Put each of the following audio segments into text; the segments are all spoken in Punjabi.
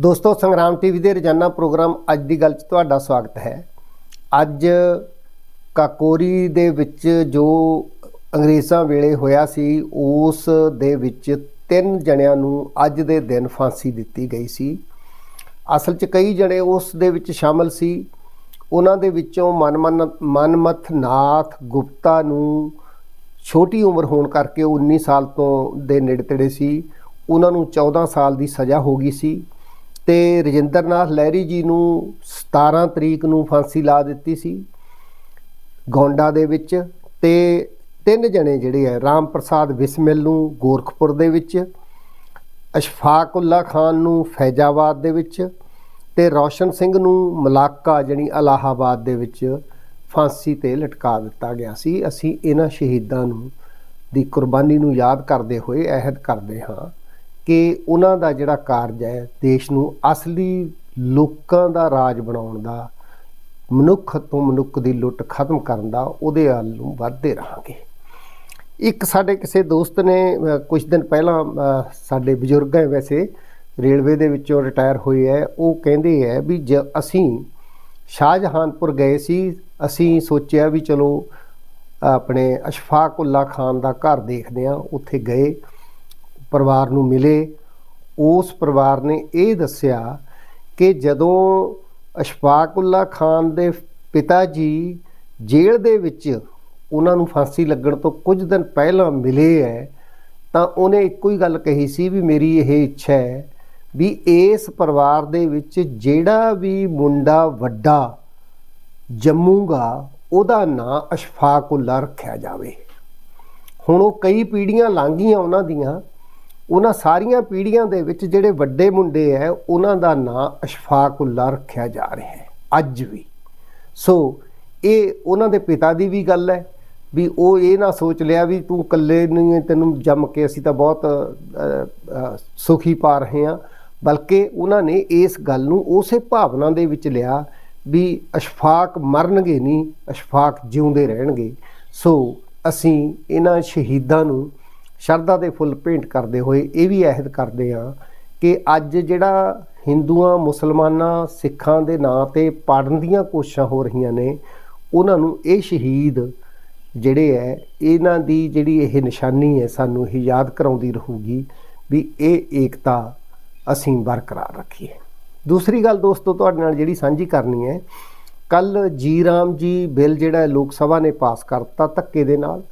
ਦੋਸਤੋ, ਸੰਗਰਾਮ ਟੀਵੀ ਦੇ ਰੋਜ਼ਾਨਾ ਪ੍ਰੋਗਰਾਮ ਅੱਜ ਦੀ ਗੱਲ 'ਚ ਤੁਹਾਡਾ ਸਵਾਗਤ ਹੈ। ਅੱਜ ਕਾਕੋਰੀ ਦੇ ਵਿੱਚ ਜੋ ਅੰਗਰੇਜ਼ਾਂ ਵੇਲੇ ਹੋਇਆ ਸੀ, ਉਸ ਦੇ ਵਿੱਚ ਤਿੰਨ ਜਣਿਆਂ ਨੂੰ ਅੱਜ ਦੇ ਦਿਨ ਫਾਂਸੀ ਦਿੱਤੀ ਗਈ ਸੀ। ਅਸਲ 'ਚ ਕਈ ਜਣੇ ਉਸ ਦੇ ਵਿੱਚ ਸ਼ਾਮਲ ਸੀ। ਉਹਨਾਂ ਦੇ ਵਿੱਚੋਂ ਮਨਮਨ, ਮਨਮਥ ਨਾਥ ਗੁਪਤਾ ਨੂੰ ਛੋਟੀ ਉਮਰ ਹੋਣ ਕਰਕੇ 19 ਸਾਲ ਤੋਂ ਦੇ ਨੇੜੇ ਤੇੜੇ ਸੀ। ਉਹਨਾਂ ਨੂੰ 14 ਸਾਲ ਦੀ ਸਜ਼ਾ ਹੋ ਗਈ ਸੀ। ਤੇ ਰਜਿੰਦਰਨਾਥ ਲਹਿਰੀ ਜੀ ਨੂੰ 17 ਤਰੀਕ ਨੂੰ ਫਾਂਸੀ ਲਾ ਦਿੱਤੀ ਸੀ, ਗੌਂਡਾ ਦੇ ਵਿੱਚ ਤੇ ਤਿੰਨ ਜਣੇ ਜਿਹੜੇ ਆ, ਰਾਮ ਪ੍ਰਸਾਦ ਬਿਸਮਿਲ ਨੂੰ ਗੋਰਖਪੁਰ ਦੇ ਵਿੱਚ, ਅਸ਼ਫਾਕੁੱਲਾ ਖਾਨ ਨੂੰ ਫੈਜ਼ਾਬਾਦ ਦੇ ਵਿੱਚ ਤੇ ਰੌਸ਼ਨ ਸਿੰਘ ਨੂੰ ਮਲਾਕਾ ਜਣੀ ਅਲਾਹਾਬਾਦ ਦੇ ਵਿੱਚ ਫਾਂਸੀ ਤੇ ਲਟਕਾ ਦਿੱਤਾ ਗਿਆ ਸੀ। ਅਸੀਂ ਇਹਨਾਂ ਸ਼ਹੀਦਾਂ ਨੂੰ ਦੀ ਕੁਰਬਾਨੀ ਨੂੰ ਯਾਦ ਕਰਦੇ ਹੋਏ ਅਹਿਦ ਕਰਦੇ ਹਾਂ। ਕਿ ਉਹਨਾਂ ਦਾ ਜਿਹੜਾ ਕਾਰਜ ਹੈ ਦੇਸ਼ ਨੂੰ ਅਸਲੀ ਲੋਕਾਂ ਦਾ ਰਾਜ ਬਣਾਉਣ ਦਾ ਮਨੁੱਖ ਤੋਂ ਮਨੁੱਖ ਦੀ ਲੁੱਟ ਖਤਮ ਕਰਨ ਦਾ ਉਹਦੇ ਵੱਲ ਨੂੰ ਵੱਧਦੇ ਰਹਾਂਗੇ। ਇੱਕ ਸਾਡੇ ਕਿਸੇ ਦੋਸਤ ਨੇ ਅ, ਕੁਝ ਦਿਨ ਪਹਿਲਾਂ ਸਾਡੇ ਬਜ਼ੁਰਗ ਹੈ ਵੈਸੇ ਰੇਲਵੇ ਦੇ ਵਿੱਚੋਂ ਰਿਟਾਇਰ ਹੋਏ ਹੈ ਉਹ ਕਹਿੰਦੇ ਹੈ ਵੀ ਜ ਅਸੀਂ ਸ਼ਾਹਜਹਾਨਪੁਰ ਗਏ ਸੀ ਅਸੀਂ ਸੋਚਿਆ ਵੀ ਚਲੋ ਆਪਣੇ ਅਸ਼ਫਾਕ ਅਸ਼ਫਾਕੁੱਲਾ ਖਾਨ ਦਾ ਘਰ ਦੇਖਦੇ ਆ ਉੱਥੇ ਗਏ। ਪਰਿਵਾਰ ਨੂੰ ਮਿਲੇ, ਉਸ ਪਰਿਵਾਰ ਨੇ ਇਹ ਦੱਸਿਆ ਕਿ ਜਦੋਂ ਅਸ਼ਫਾਕੁੱਲਾ ਖਾਨ ਦੇ ਪਿਤਾ ਜੀ ਜੇਲ੍ਹ ਦੇ ਵਿੱਚ ਉਹਨਾਂ ਨੂੰ ਫਾਂਸੀ ਲੱਗਣ ਤੋਂ ਕੁਝ ਦਿਨ ਪਹਿਲਾਂ ਮਿਲੇ ਹੈ ਤਾਂ ਉਹਨੇ ਇੱਕੋ ਹੀ ਗੱਲ ਕਹੀ ਸੀ ਵੀ ਮੇਰੀ ਇਹ ਇੱਛਾ ਹੈ ਵੀ ਇਸ ਪਰਿਵਾਰ ਦੇ ਵਿੱਚ ਜਿਹੜਾ ਵੀ ਮੁੰਡਾ ਵੱਡਾ ਜੰਮੂਗਾ, ਉਹਦਾ ਨਾਂ ਅਸ਼ਫਾਕੁੱਲਾ ਰੱਖਿਆ ਜਾਵੇ। ਹੁਣ ਉਹ ਕਈ ਪੀੜ੍ਹੀਆਂ ਲੰਘੀਆਂ ਉਹਨਾਂ ਦੀਆਂ ਉਹਨਾਂ ਸਾਰੀਆਂ ਪੀੜ੍ਹੀਆਂ ਦੇ ਵਿੱਚ ਜਿਹੜੇ ਵੱਡੇ ਮੁੰਡੇ ਐ ਉਹਨਾਂ ਦਾ ਨਾਂ ਅਸ਼ਫਾਕੁੱਲਾ ਰੱਖਿਆ ਜਾ ਰਿਹਾ ਹੈ, ਅੱਜ ਵੀ। ਸੋ ਇਹ ਉਹਨਾਂ ਦੇ ਪਿਤਾ ਦੀ ਵੀ ਗੱਲ ਹੈ ਵੀ ਉਹ ਇਹ ਨਾ ਸੋਚ ਲਿਆ ਵੀ ਤੂੰ ਇਕੱਲੇ ਨਹੀਂ ਤੈਨੂੰ ਜੰਮ ਕੇ ਅਸੀਂ ਤਾਂ ਬਹੁਤ ਸੁਖੀ ਪਾ ਰਹੇ ਹਾਂ। ਬਲਕਿ ਉਹਨਾਂ ਨੇ ਇਸ ਗੱਲ ਨੂੰ ਉਸੇ ਭਾਵਨਾ ਦੇ ਵਿੱਚ ਲਿਆ ਵੀ ਅਸ਼ਫਾਕ ਮਰਨਗੇ ਨਹੀਂ, ਅਸ਼ਫਾਕ ਜਿਉਂਦੇ ਰਹਿਣਗੇ। ਸੋ ਅਸੀਂ ਇਹਨਾਂ ਸ਼ਹੀਦਾਂ ਨੂੰ ਸ਼ਰਧਾ ਦੇ ਫੁੱਲ ਭੇਂਟ ਕਰਦੇ ਹੋਏ ਇਹ ਵੀ ਅਹਿਦ ਕਰਦੇ ਹਾਂ ਕਿ ਅੱਜ ਜਿਹੜਾ ਹਿੰਦੂਆਂ, ਮੁਸਲਮਾਨਾਂ, ਸਿੱਖਾਂ ਦੇ ਨਾਂ ਤੇ ਪਾੜਨ ਦੀਆਂ ਕੋਸ਼ਿਸ਼ਾਂ ਹੋ ਰਹੀਆਂ ਨੇ, ਉਹਨਾਂ ਨੂੰ ਇਹ ਸ਼ਹੀਦ ਜਿਹੜੇ ਹੈ, ਇਹਨਾਂ ਦੀ ਜਿਹੜੀ ਇਹ ਨਿਸ਼ਾਨੀ ਹੈ ਸਾਨੂੰ ਇਹ ਯਾਦ ਕਰਾਉਂਦੀ ਰਹੂਗੀ ਵੀ ਇਹ ਏਕਤਾ ਅਸੀਂ ਬਰਕਰਾਰ ਰੱਖੀਏ। ਦੂਸਰੀ ਗੱਲ ਦੋਸਤੋ, ਤੁਹਾਡੇ ਨਾਲ ਜਿਹੜੀ ਸਾਂਝੀ ਕਰਨੀ ਹੈ ਕੱਲ ਜੀ ਰਾਮ ਜੀ ਬਿੱਲ ਜਿਹੜਾ ਲੋਕ ਸਭਾ ਨੇ ਪਾਸ ਕਰਤਾ ਧੱਕੇ ਦੇ ਨਾਲ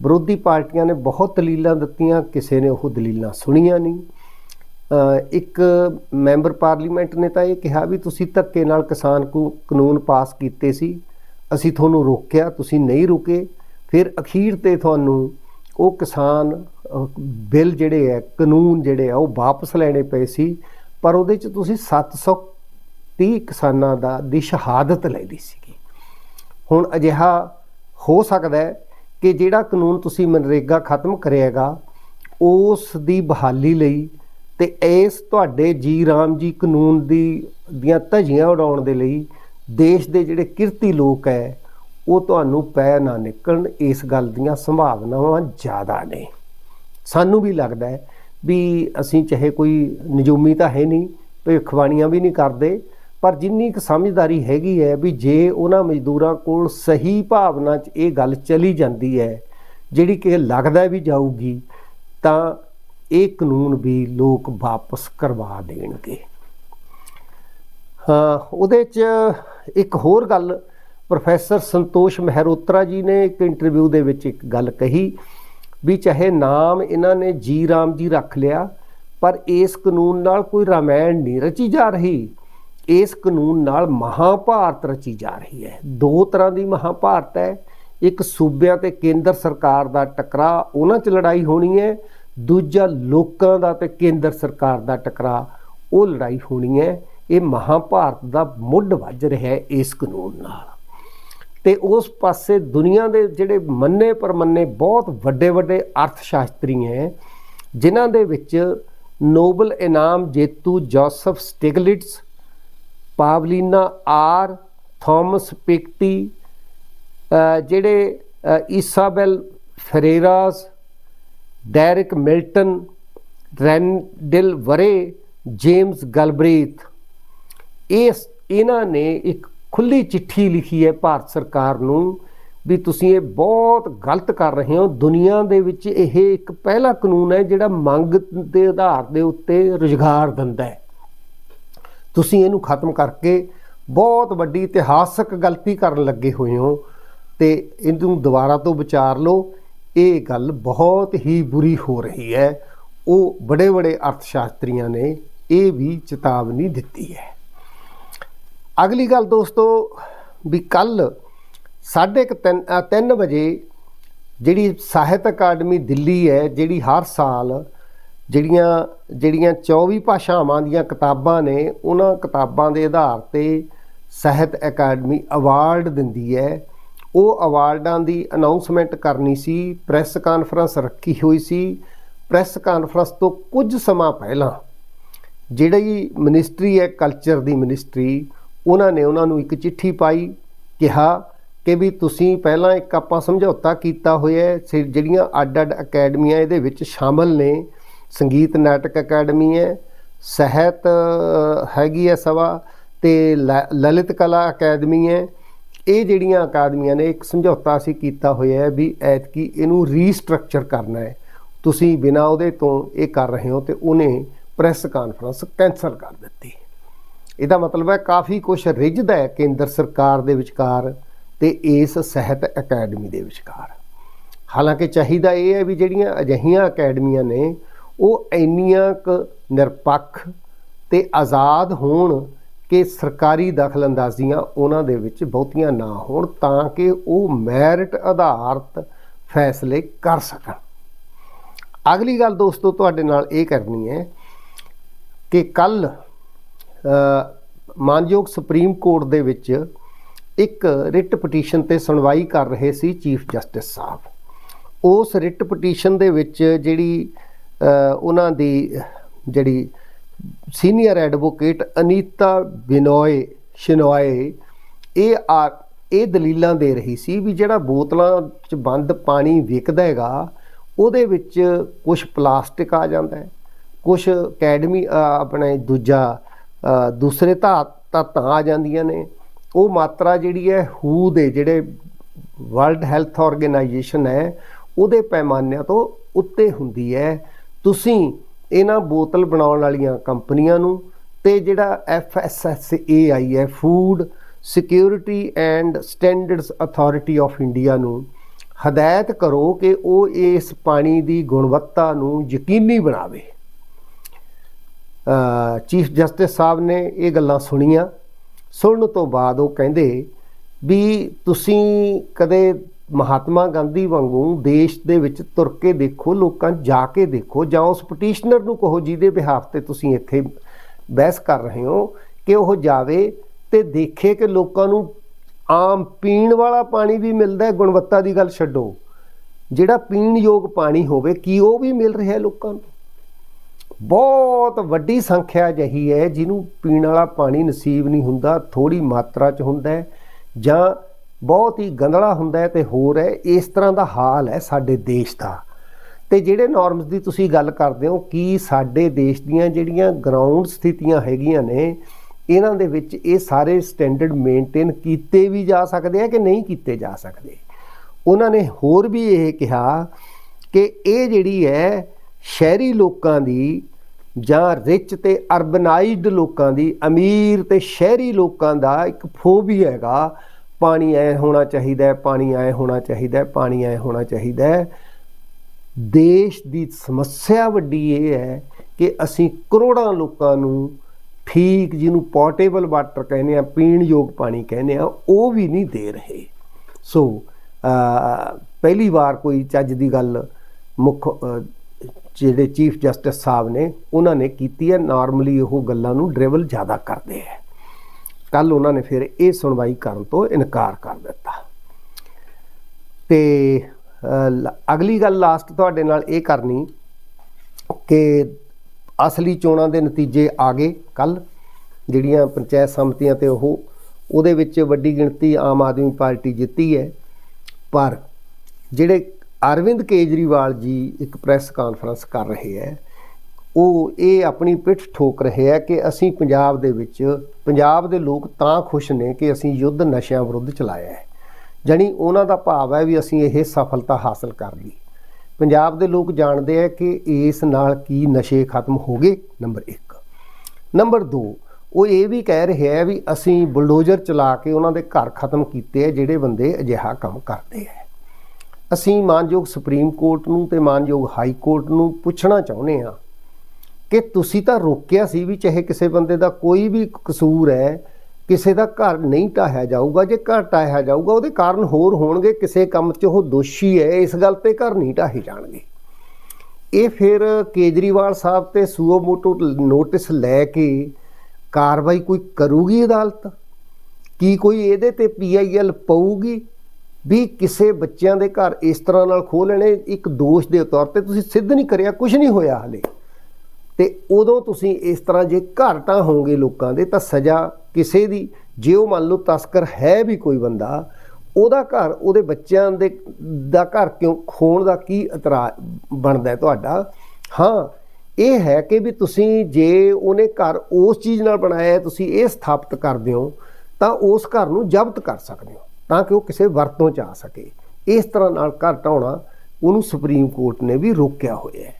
ਵਿਰੋਧੀ ਪਾਰਟੀਆਂ ਨੇ ਬਹੁਤ ਦਲੀਲਾਂ ਦਿੱਤੀਆਂ, ਕਿਸੇ ਨੇ ਉਹ ਦਲੀਲਾਂ ਸੁਣੀਆਂ ਨਹੀਂ। ਇੱਕ ਮੈਂਬਰ ਪਾਰਲੀਮੈਂਟ ਨੇ ਤਾਂ ਇਹ ਕਿਹਾ ਵੀ ਤੁਸੀਂ ਧੱਕੇ ਨਾਲ ਕਿਸਾਨ ਕੋ, ਕਾਨੂੰਨ ਪਾਸ ਕੀਤੇ ਸੀ, ਅਸੀਂ ਤੁਹਾਨੂੰ ਰੋਕਿਆ, ਤੁਸੀਂ ਨਹੀਂ ਰੁਕੇ। ਫਿਰ ਅਖੀਰ ਤੇ ਤੁਹਾਨੂੰ ਉਹ ਕਿਸਾਨ ਬਿੱਲ ਜਿਹੜੇ ਹੈ, ਕਾਨੂੰਨ ਜਿਹੜੇ ਆ ਉਹ ਵਾਪਸ ਲੈਣੇ ਪਏ ਸੀ, ਪਰ ਉਹਦੇ ਚ ਤੁਸੀਂ 730 ਕਿਸਾਨਾਂ ਦਾ ਦੀ ਸ਼ਹਾਦਤ ਲੈ ਲਈ ਸੀਗੀ। ਹੁਣ ਅਜਿਹਾ ਹੋ ਸਕਦਾ ਹੈ ਕਿ ਜਿਹੜਾ ਕਾਨੂੰਨ ਤੁਸੀਂ ਮਨਰੇਗਾ ਖਤਮ ਕਰਿਆਗਾ ਉਸ ਦੀ ਬਹਾਲੀ ਲਈ ਤੇ ਇਸ ਤੁਹਾਡੇ ਜੀ ਰਾਮ ਜੀ ਕਾਨੂੰਨ ਦੀ, ਦੀਆਂ ਧਜੀਆਂ ਉਡਾਉਣ ਦੇ ਲਈ ਦੇਸ਼ ਦੇ ਜਿਹੜੇ ਕਿਰਤੀ ਲੋਕ ਹੈ ਉਹ ਤੁਹਾਨੂੰ ਪੈ ਨਾ ਨਿਕਲਣ, ਇਸ ਗੱਲ ਦੀਆਂ ਸੰਭਾਵਨਾਵਾਂ ਜ਼ਿਆਦਾ ਨੇ। ਸਾਨੂੰ ਵੀ ਲੱਗਦਾ ਹੈ ਵੀ ਅਸੀਂ ਚਾਹੇ ਕੋਈ ਨਜੂਮੀ ਤਾਂ ਹੈ ਨਹੀਂ, ਭਵਿੱਖਬਾਣੀਆਂ ਵੀ ਨਹੀਂ ਕਰਦੇ ਪਰ ਜਿੰਨੀ ਕੁ ਸਮਝਦਾਰੀ ਹੈਗੀ ਹੈ ਵੀ ਜੇ ਉਹਨਾਂ ਮਜ਼ਦੂਰਾਂ ਕੋਲ ਸਹੀ ਭਾਵਨਾ 'ਚ ਇਹ ਗੱਲ ਚਲੀ ਜਾਂਦੀ ਹੈ, ਜਿਹੜੀ ਕਿ ਲੱਗਦਾ ਵੀ ਜਾਊਗੀ, ਤਾਂ ਇਹ ਕਾਨੂੰਨ ਵੀ ਲੋਕ ਵਾਪਸ ਕਰਵਾ ਦੇਣਗੇ। ਹਾਂ, ਉਹਦੇ 'ਚ ਇੱਕ ਹੋਰ ਗੱਲ ਪ੍ਰੋਫੈਸਰ ਸੰਤੋਸ਼ ਮਹਿਰੋਤਰਾ ਜੀ ਨੇ ਇੱਕ ਇੰਟਰਵਿਊ ਦੇ ਵਿੱਚ ਇੱਕ ਗੱਲ ਕਹੀ ਵੀ ਚਾਹੇ ਨਾਮ ਇਹਨਾਂ ਨੇ ਜੀ ਰਾਮ ਜੀ ਰੱਖ ਲਿਆ, ਪਰ ਇਸ ਕਾਨੂੰਨ ਨਾਲ ਕੋਈ ਰਾਮਾਇਣ ਨਹੀਂ ਰਚੀ ਜਾ ਰਹੀ। ਇਸ ਕਾਨੂੰਨ ਨਾਲ ਮਹਾਭਾਰਤ ਰਚੀ ਜਾ ਰਹੀ ਹੈ। ਦੋ ਤਰ੍ਹਾਂ ਦੀ ਮਹਾਭਾਰਤ ਹੈ। ਇੱਕ ਸੂਬਿਆਂ ਤੇ ਕੇਂਦਰ ਸਰਕਾਰ ਦਾ ਟਕਰਾ ਉਹਨਾਂ 'ਚ ਲੜਾਈ ਹੋਣੀ ਹੈ। ਦੂਜਾ ਲੋਕਾਂ ਦਾ ਤੇ ਕੇਂਦਰ ਸਰਕਾਰ ਦਾ ਟਕਰਾ ਉਹ ਲੜਾਈ ਹੋਣੀ ਹੈ। ਇਹ ਮਹਾਭਾਰਤ ਦਾ ਮੁੱਢ ਵੱਜ ਰਿਹਾ ਹੈ ਇਸ ਕਾਨੂੰਨ ਨਾਲ। ਤੇ ਉਸ ਪਾਸੇ ਦੁਨੀਆ ਦੇ ਜਿਹੜੇ ਮੰਨੇ ਪਰਮੰਨੇ ਬਹੁਤ ਵੱਡੇ ਵੱਡੇ ਅਰਥ ਸ਼ਾਸਤਰੀ ਹੈ, ਜਿਨ੍ਹਾਂ ਦੇ ਵਿੱਚ ਨੋਬਲ ਇਨਾਮ ਜੇਤੂ Joseph Stiglitz Pavlina R Thomas Piketty ਜਿਹੜੇ ਅ, ਇਸਾਬੈਲ ਫਰੇਰਾਸ ਡੈਰਿਕ ਮਿਲਟਨ ਰੈਂਡਲ ਵਰੇ ਜੇਮਸ ਗਲਬ੍ਰੇਥ। ਇਸ ਇਹਨਾਂ ਨੇ ਇੱਕ ਖੁੱਲੀ ਚਿੱਠੀ ਲਿਖੀ ਹੈ ਭਾਰਤ ਸਰਕਾਰ ਨੂੰ ਵੀ ਤੁਸੀਂ ਇਹ ਬਹੁਤ ਗਲਤ ਕਰ ਰਹੇ ਹੋ। ਦੁਨੀਆ ਦੇ ਵਿੱਚ ਇਹ ਇੱਕ ਪਹਿਲਾ ਕਾਨੂੰਨ ਹੈ ਜਿਹੜਾ ਮੰਗ ਦੇ ਆਧਾਰ ਦੇ ਉੱਤੇ ਰੁਜ਼ਗਾਰ ਦਿੰਦਾ ਹੈ। ਤੁਸੀਂ ਇਹਨੂੰ ਖਤਮ ਕਰਕੇ ਬਹੁਤ ਵੱਡੀ ਇਤਿਹਾਸਕ ਗਲਤੀ ਕਰਨ ਲੱਗੇ ਹੋਏ ਹੋ ਤੇ ਇਹਨੂੰ ਦੁਬਾਰਾ ਤੋਂ ਵਿਚਾਰ ਲਓ। ਇਹ ਗੱਲ ਬਹੁਤ ਹੀ ਬੁਰੀ ਹੋ ਰਹੀ ਹੈ। ਉਹ ਬੜੇ ਬੜੇ ਅਰਥ ਸ਼ਾਸਤਰੀਆਂ ਨੇ ਇਹ ਵੀ ਚੇਤਾਵਨੀ ਦਿੱਤੀ ਹੈ। ਅਗਲੀ ਗੱਲ ਦੋਸਤੋ, ਵੀ ਕੱਲ 3:30 ਵਜੇ ਜਿਹੜੀ ਸਾਹਿਤ ਅਕਾਡਮੀ ਦਿੱਲੀ ਹੈ, ਜਿਹੜੀ ਹਰ ਸਾਲ ਜਿਹੜੀਆਂ ਜਿਹੜੀਆਂ 24 ਭਾਸ਼ਾਵਾਂ ਦੀਆਂ ਕਿਤਾਬਾਂ ਨੇ, ਉਹਨਾਂ ਕਿਤਾਬਾਂ ਦੇ ਆਧਾਰ ਤੇ ਸਾਹਿਤ ਅਕੈਡਮੀ ਅਵਾਰਡ ਦਿੰਦੀ ਹੈ। ਉਹ ਅਵਾਰਡਾਂ ਦੀ ਅਨਾਉਂਸਮੈਂਟ ਕਰਨੀ ਸੀ, ਪ੍ਰੈਸ ਕਾਨਫਰੰਸ ਰੱਖੀ ਹੋਈ ਸੀ। ਪ੍ਰੈਸ ਕਾਨਫਰੰਸ ਤੋਂ ਕੁਝ ਸਮਾਂ ਪਹਿਲਾਂ ਜਿਹੜੀ ਮਿਨਿਸਟਰੀ ਹੈ, ਕਲਚਰ ਦੀ ਮਿਨਿਸਟਰੀ, ਉਹਨਾਂ ਨੇ ਉਹਨਾਂ ਨੂੰ ਇੱਕ ਚਿੱਠੀ ਪਾਈ, ਕਿਹਾ ਕਿ ਵੀ ਤੁਸੀਂ ਪਹਿਲਾਂ ਇੱਕ ਆਪਾਂ ਸਮਝੌਤਾ ਕੀਤਾ ਹੋਇਆ ਹੈ ਜਿਹੜੀਆਂ ਅੱਡ-ਅੱਡ ਅਕੈਡਮੀਆਂ ਇਹਦੇ ਵਿੱਚ ਸ਼ਾਮਲ ਨੇ ਸੰਗੀਤ ਨਾਟਕ ਅਕੈਡਮੀ ਹੈ, ਸਾਹਿਤ ਹੈਗੀ ਹੈ ਸਭਾ ਤੇ ਲ- ਲਲਿਤ ਕਲਾ ਅਕੈਡਮੀ ਹੈ। ਇਹ ਜਿਹੜੀਆਂ ਅਕਾਦਮੀਆਂ ਨੇ, ਇੱਕ ਸਮਝੌਤਾ ਅਸੀਂ ਕੀਤਾ ਹੋਇਆ ਹੈ ਵੀ ਐਤਕੀ ਇਹਨੂੰ ਰੀਸਟਰਕਚਰ ਕਰਨਾ ਹੈ। ਤੁਸੀਂ ਬਿਨਾਂ ਉਹਦੇ ਤੋਂ ਇਹ ਕਰ ਰਹੇ ਹੋ ਤੇ ਉਹਨੇ ਪ੍ਰੈਸ ਕਾਨਫਰੰਸ ਕੈਂਸਲ ਕਰ ਦਿੱਤੀ। ਇਹਦਾ ਮਤਲਬ ਹੈ ਕਾਫੀ ਕੁਝ ਰਿੱਝਦਾ ਹੈ ਕੇਂਦਰ ਸਰਕਾਰ ਦੇ ਵਿਚਕਾਰ ਤੇ ਇਸ ਸਾਹਿਤ ਅਕੈਡਮੀ ਦੇ ਵਿਚਕਾਰ। ਹਾਲਾਂਕਿ ਚਾਹੀਦਾ ਇਹ ਹੈ ਵੀ ਜਿਹੜੀਆਂ ਅਜਿਹੀਆਂ ਅਕੈਡਮੀਆਂ ਨੇ ਉਹ ਇੰਨੀਆਂ ਕੁ ਨਿਰਪੱਖ ਤੇ ਆਜ਼ਾਦ ਹੋਣ ਕਿ ਸਰਕਾਰੀ ਦਖਲਅੰਦਾਜ਼ੀਆਂ ਉਹਨਾਂ ਦੇ ਵਿੱਚ ਬਹੁਤੀਆਂ ਨਾ ਹੋਣ ਤਾਂ ਕਿ ਉਹ ਮੈਰਿਟ ਆਧਾਰਿਤ ਫੈਸਲੇ ਕਰ ਸਕਣ। ਅਗਲੀ ਗੱਲ ਦੋਸਤੋ ਤੁਹਾਡੇ ਨਾਲ ਇਹ ਕਰਨੀ ਹੈ ਕਿ ਕੱਲ ਮਾਨਯੋਗ ਸੁਪਰੀਮ ਕੋਰਟ ਦੇ ਵਿੱਚ ਇੱਕ ਰਿਟ ਪਟੀਸ਼ਨ ਤੇ ਸੁਣਵਾਈ ਕਰ ਰਹੇ ਸੀ ਚੀਫ ਜਸਟਿਸ ਸਾਹਿਬ। ਉਸ ਰਿਟ ਪਟੀਸ਼ਨ ਦੇ ਵਿੱਚ ਜਿਹੜੀ ਉਹਨਾਂ ਦੀ ਜਿਹੜੀ ਸੀਨੀਅਰ ਐਡਵੋਕੇਟ ਅਨੀਤਾ ਬਿਨੋਏ ਸ਼ਿਨੋਏ, ਇਹ ਆ ਇਹ ਦਲੀਲਾਂ ਦੇ ਰਹੀ ਸੀ ਵੀ ਜਿਹੜਾ ਬੋਤਲਾਂ 'ਚ ਬੰਦ ਪਾਣੀ ਵਿਕਦਾ ਹੈਗਾ, ਉਹਦੇ ਵਿੱਚ ਕੁਝ ਪਲਾਸਟਿਕ ਆ ਜਾਂਦਾ ਹੈ ਕੁਝ ਅਕੈਡਮੀ ਆਪਣੇ ਦੂਜਾ ਦੂਸਰੇ ਧਾਤ ਧਾਤਾਂ ਆ ਜਾਂਦੀਆਂ ਨੇ। ਉਹ ਮਾਤਰਾ ਜਿਹੜੀ ਹੈ ਹੂ ਦੇ ਜਿਹੜੇ ਵਰਲਡ ਹੈਲਥ ਆਰਗੇਨਾਈਜੇਸ਼ਨ ਹੈ, ਉਹਦੇ ਪੈਮਾਨਿਆਂ ਤੋਂ ਉੱਤੇ ਹੁੰਦੀ ਹੈ। ਤੁਸੀਂ ਇਹਨਾਂ ਬੋਤਲ ਬਣਾਉਣ ਵਾਲੀਆਂ ਕੰਪਨੀਆਂ ਨੂੰ ਤੇ ਜਿਹੜਾ FSSAI ਹੈ food security and standards authority of India ਨੂੰ ਹਦਾਇਤ ਕਰੋ ਕਿ ਉਹ ਇਸ ਪਾਣੀ ਦੀ ਗੁਣਵੱਤਾ ਨੂੰ ਯਕੀਨੀ ਬਣਾਵੇ। ਚੀਫ ਜਸਟਿਸ ਸਾਹਿਬ ਨੇ ਇਹ ਗੱਲਾਂ ਸੁਣੀਆਂ। ਸੁਣਨ ਤੋਂ ਬਾਅਦ ਉਹ ਕਹਿੰਦੇ ਵੀ ਤੁਸੀਂ ਕਦੇ ਮਹਾਤਮਾ ਗਾਂਧੀ ਵਾਂਗੂ ਦੇਸ਼ ਦੇ ਵਿੱਚ ਤੁਰ ਕੇ ਦੇਖੋ, ਲੋਕਾਂ ਜਾ ਕੇ ਦੇਖੋ, ਜਾਂ ਉਸ ਪਟੀਸ਼ਨਰ ਨੂੰ ਕਹੋ ਜਿਹਦੇ ਬਿਹਾਫ ਤੇ ਤੁਸੀਂ ਇੱਥੇ ਬਹਿਸ ਕਰ ਰਹੇ ਹੋ, ਕਿ ਉਹ ਜਾਵੇ ਤੇ ਦੇਖੇ ਕਿ ਲੋਕਾਂ ਨੂੰ ਆਮ ਪੀਣ ਵਾਲਾ ਪਾਣੀ ਵੀ ਮਿਲਦਾ ਹੈ, ਗੁਣਵੱਤਾ ਦੀ ਗੱਲ ਛੱਡੋ। ਜਿਹੜਾ ਪੀਣ ਯੋਗ ਪਾਣੀ ਹੋਵੇ, ਕੀ ਉਹ ਵੀ ਮਿਲ ਰਿਹਾ ਲੋਕਾਂ ਨੂੰ? ਬਹੁਤ ਵੱਡੀ ਸੰਖਿਆ ਜਹੀ ਹੈ ਜਿਹਨੂੰ ਪੀਣ ਵਾਲਾ ਪਾਣੀ ਨਸੀਬ ਨਹੀਂ ਹੁੰਦਾ ਥੋੜੀ ਮਾਤਰਾ 'ਚ ਹੁੰਦਾ ਹੈ, ਜਾਂ ਬਹੁਤ ਹੀ ਗੰਧਲਾ ਹੁੰਦਾ ਹੈ ਤੇ ਹੋਰ ਹੈ, ਇਸ ਤਰ੍ਹਾਂ ਦਾ ਹਾਲ ਹੈ ਸਾਡੇ ਦੇਸ਼ ਦਾ। ਤੇ ਜਿਹੜੇ ਨਾਰਮਸ ਦੀ ਤੁਸੀਂ ਗੱਲ ਕਰਦੇ ਹੋ, ਕੀ ਸਾਡੇ ਦੇਸ਼ ਦੀਆਂ ਜਿਹੜੀਆਂ ਗਰਾਊਂਡ ਸਥਿਤੀਆਂ ਹੈਗੀਆਂ ਨੇ, ਇਹਨਾਂ ਦੇ ਵਿੱਚ ਇਹ ਸਾਰੇ ਸਟੈਂਡਰਡ ਮੇਨਟੇਨ ਕੀਤੇ ਵੀ ਜਾ ਸਕਦੇ ਆ ਕਿ ਨਹੀਂ ਕੀਤੇ ਜਾ ਸਕਦੇ? ਉਹਨਾਂ ਨੇ ਹੋਰ ਵੀ ਇਹ ਕਿਹਾ ਕਿ ਇਹ ਜਿਹੜੀ ਹੈ, ਸ਼ਹਿਰੀ ਲੋਕਾਂ ਦੀ ਜਾਂ ਰਿਚ ਤੇ ਅਰਬਨਾਈਜ਼ਡ ਲੋਕਾਂ ਦੀ, ਅਮੀਰ ਤੇ ਸ਼ਹਿਰੀ ਲੋਕਾਂ ਦਾ ਇੱਕ ਫੋਬੀਆ ਹੈਗਾ ਪਾਣੀ ਐ ਹੋਣਾ ਚਾਹੀਦਾ ਪਾਣੀ ਐ ਹੋਣਾ ਚਾਹੀਦਾ ਪਾਣੀ ਐ ਹੋਣਾ ਚਾਹੀਦਾ ਦੇਸ਼ ਦੀ ਸਮੱਸਿਆ ਵੱਡੀ ਇਹ ਹੈ ਕਿ ਅਸੀਂ ਕਰੋੜਾਂ ਲੋਕਾਂ ਨੂੰ ਠੀਕ ਜਿਹਨੂੰ ਪੋਰਟੇਬਲ ਵਾਟਰ ਕਹਿੰਦੇ ਆ ਪੀਣ ਯੋਗ ਪਾਣੀ ਕਹਿੰਦੇ ਆ ਉਹ ਵੀ ਨਹੀਂ ਦੇ ਰਹੇ। ਸੋ ਪਹਿਲੀ ਵਾਰ ਕੋਈ ਚੱਜ ਦੀ ਗੱਲ ਮੁੱਖ ਜਿਹੜੇ ਚੀਫ ਜਸਟਿਸ ਸਾਹਿਬ ਨੇ, ਉਹਨਾਂ ਨੇ ਕੀਤੀ ਹੈ। ਨਾਰਮਲੀ ਉਹ ਗੱਲਾਂ ਨੂੰ ਡਰਾਈਵਲ ਜ਼ਿਆਦਾ ਕਰਦੇ ਹੈ। ਕੱਲ ਉਹਨਾਂ ਨੇ ਫਿਰ ਇਹ ਸੁਣਵਾਈ ਕਰਨ ਤੋਂ ਇਨਕਾਰ ਕਰ ਦਿੱਤਾ। ਤੇ ਅਗਲੀ ਗੱਲ ਲਾਸਟ ਤੁਹਾਡੇ ਨਾਲ ਇਹ ਕਰਨੀ ਕਿ ਅਸਲੀ ਚੋਣਾਂ ਦੇ ਨਤੀਜੇ ਆ ਗਏ ਕੱਲ ਜਿਹੜੀਆਂ ਪੰਚਾਇਤ ਸਮਿਤੀਆਂ ਤੇ ਉਹ, ਉਹਦੇ ਵਿੱਚ ਵੱਡੀ ਗਿਣਤੀ ਆਮ ਆਦਮੀ ਪਾਰਟੀ ਜਿੱਤੀ ਹੈ। ਪਰ ਜਿਹੜੇ ਅਰਵਿੰਦ ਕੇਜਰੀਵਾਲ ਜੀ ਇੱਕ ਪ੍ਰੈਸ ਕਾਨਫਰੰਸ ਕਰ ਰਹੇ ਹੈ ਉਹ ਇਹ ਆਪਣੀ ਪਿੱਠ ਠੋਕ ਰਹੇ ਹੈ ਕਿ ਅਸੀਂ ਪੰਜਾਬ ਦੇ ਵਿੱਚ, ਪੰਜਾਬ ਦੇ ਲੋਕ ਤਾਂ ਖੁਸ਼ ਨੇ ਕਿ ਅਸੀਂ ਯੁੱਧ ਨਸ਼ਿਆਂ ਵਿਰੁੱਧ ਚਲਾਇਆ ਹੈ। ਜਾਣੀ ਉਹਨਾਂ ਦਾ ਭਾਵ ਹੈ ਵੀ ਅਸੀਂ ਇਹ ਸਫਲਤਾ ਹਾਸਲ ਕਰ ਲਈ। ਪੰਜਾਬ ਦੇ ਲੋਕ ਜਾਣਦੇ ਆ ਕਿ ਇਸ ਨਾਲ ਕੀ ਨਸ਼ੇ ਖਤਮ ਹੋ ਗਏ, ਨੰਬਰ 1 ਨੰਬਰ 2 ਉਹ ਇਹ ਵੀ ਕਹਿ ਰਹੇ ਹੈ ਵੀ ਅਸੀਂ ਬੁਲਡੋਜ਼ਰ ਚਲਾ ਕੇ ਉਹਨਾਂ ਦੇ ਘਰ ਖਤਮ ਕੀਤੇ ਆ ਜਿਹੜੇ ਬੰਦੇ ਅਜਿਹਾ ਕੰਮ ਕਰਦੇ ਆ। ਅਸੀਂ ਮਾਨਯੋਗ ਸੁਪਰੀਮ ਕੋਰਟ ਨੂੰ ਤੇ ਮਾਨਯੋਗ ਹਾਈ ਕੋਰਟ ਨੂੰ ਪੁੱਛਣਾ ਚਾਹੁੰਦੇ ਆ ਕਿ ਤੁਸੀਂ ਤਾਂ ਰੋਕਿਆ ਸੀ ਵੀ ਚਾਹੇ ਕਿਸੇ ਬੰਦੇ ਦਾ ਕੋਈ ਵੀ ਕਸੂਰ ਹੈ, ਕਿਸੇ ਦਾ ਘਰ ਨਹੀਂ ਢਾਹਿਆ ਜਾਊਗਾ, ਜੇ ਘਰ ਟਾਹਿਆ ਜਾਊਗਾ, ਉਹਦੇ ਕਾਰਨ ਹੋਰ ਹੋਣਗੇ, ਕਿਸੇ ਕੰਮ 'ਚ ਉਹ ਦੋਸ਼ੀ ਹੈ, ਇਸ ਗੱਲ ਤੇ ਘਰ ਨਹੀਂ ਢਾਹੇ ਜਾਣਗੇ। ਇਹ ਫਿਰ ਕੇਜਰੀਵਾਲ ਸਾਹਿਬ ਤੇ ਸੂਓਮੋਟੋ ਨੋਟਿਸ ਲੈ ਕੇ ਕਾਰਵਾਈ ਕੋਈ ਕਰੂਗੀ ਅਦਾਲਤ? ਕੀ ਕੋਈ ਇਹਦੇ ਤੇ ਪੀਆਈਐਲ ਪਊਗੀ? ਵੀ ਕਿਸੇ ਬੱਚਿਆਂ ਦੇ ਘਰ ਇਸ ਤਰ੍ਹਾਂ ਨਾਲ ਖੋਹ ਲੈਣੇ, ਇੱਕ ਦੋਸ਼ ਦੇ ਤੌਰ ਤੇ ਤੁਸੀਂ ਸਿੱਧ ਨਹੀਂ ਕਰਿਆ ਕੁਝ ਨਹੀਂ ਹੋਇਆ ਹਲੇ। ਤੇ ਉਦੋਂ ਤੁਸੀਂ ਇਸ ਤਰ੍ਹਾਂ ਜੇ ਘਰ ਹੋਗੇ ਲੋਕਾਂ ਦੇ, ਤਾਂ ਸਜ਼ਾ ਕਿਸੇ ਦੀ। ਜੇ ਉਹ ਮੰਨ ਲਓ ਤਸਕਰ ਹੈ ਵੀ ਕੋਈ ਬੰਦਾ, ਉਹਦਾ ਘਰ, ਉਹਦੇ ਬੱਚਿਆਂ ਦੇ, ਦਾ ਘਰ ਕਿਉਂ ਖੋਣ ਦਾ ਕੀ ਇਤਰਾਜ਼ ਬਣਦਾ ਤੁਹਾਡਾ? ਹਾਂ, ਇਹ ਹੈ ਕਿ ਵੀ ਤੁਸੀਂ ਜੇ ਉਹਨੇ ਘਰ ਉਸ ਚੀਜ਼ ਨਾਲ ਬਣਾਇਆ, ਤੁਸੀਂ ਇਹ ਸਥਾਪਿਤ ਕਰਦੇ ਹੋ, ਤਾਂ ਉਸ ਘਰ ਨੂੰ ਜ਼ਬਤ ਕਰ ਸਕਦੇ ਹੋ, ਤਾਂ ਕਿ ਉਹ ਕਿਸੇ ਵਰਤੋਂ ਚ ਆ ਸਕੇ। ਇਸ ਤਰ੍ਹਾਂ ਨਾਲ ਘਰ ਢਾਉਣਾ ਉਹਨੂੰ ਸੁਪਰੀਮ ਕੋਰਟ ਨੇ ਵੀ ਰੋਕਿਆ ਹੋਇਆ ਹੈ।